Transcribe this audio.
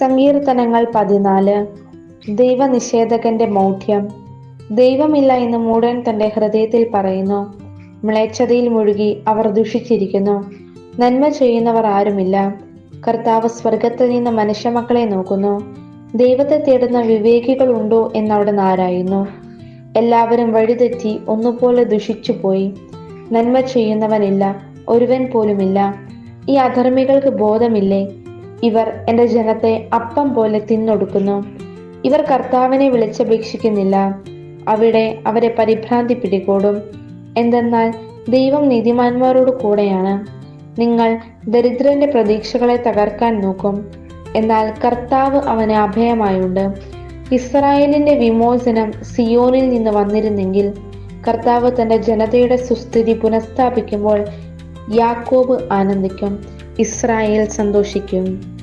സങ്കീർത്തനങ്ങൾ പതിനാല്. ദൈവനിഷേധകന്റെ മൗഢ്യം. ദൈവമില്ല എന്ന് മൂടൻ തന്റെ ഹൃദയത്തിൽ പറയുന്നു. മ്ലേച്ഛതയിൽ മുഴുകി അവർ ദുഷിച്ചിരിക്കുന്നു. നന്മ ചെയ്യുന്നവർ ആരുമില്ല. കർത്താവ് സ്വർഗത്തിൽ നിന്ന് മനുഷ്യമക്കളെ നോക്കുന്നു. ദൈവത്തെ തേടുന്ന വിവേകികൾ ഉണ്ടോ എന്നവിടെ നാരായുന്നു. എല്ലാവരും വഴിതെറ്റി ഒന്നുപോലെ ദുഷിച്ചുപോയി. നന്മ ചെയ്യുന്നവനില്ല ഒരുവൻ പോലുമില്ല. ഈ അധർമ്മികൾക്ക് ബോധമില്ലേ? ഇവർ എന്റെ ജനത്തെ അപ്പം പോലെ തിന്നൊടുക്കുന്നു. ഇവർ കർത്താവിനെ വിളിച്ചപേക്ഷിക്കുന്നില്ല. അവിടെ അവരെ പരിഭ്രാന്തി പിടികൂടും. എന്തെന്നാൽ ദൈവം നീതിമാന്മാരോട് കൂടെയാണ്. നിങ്ങൾ ദരിദ്രന്റെ പ്രതീക്ഷകളെ തകർക്കാൻ നോക്കും. എന്നാൽ കർത്താവ് അവന് അഭയമായുണ്ട്. ഇസ്രായേലിന്റെ വിമോചനം സിയോനിൽ നിന്ന് വന്നിരുന്നെങ്കിൽ കർത്താവ് തന്റെ ജനതയുടെ സുസ്ഥിതി പുനഃസ്ഥാപിക്കുമ്പോൾ യാക്കോബ് ആനന്ദിക്കും. ഇസ്രായേൽ സന്തോഷിക്കും.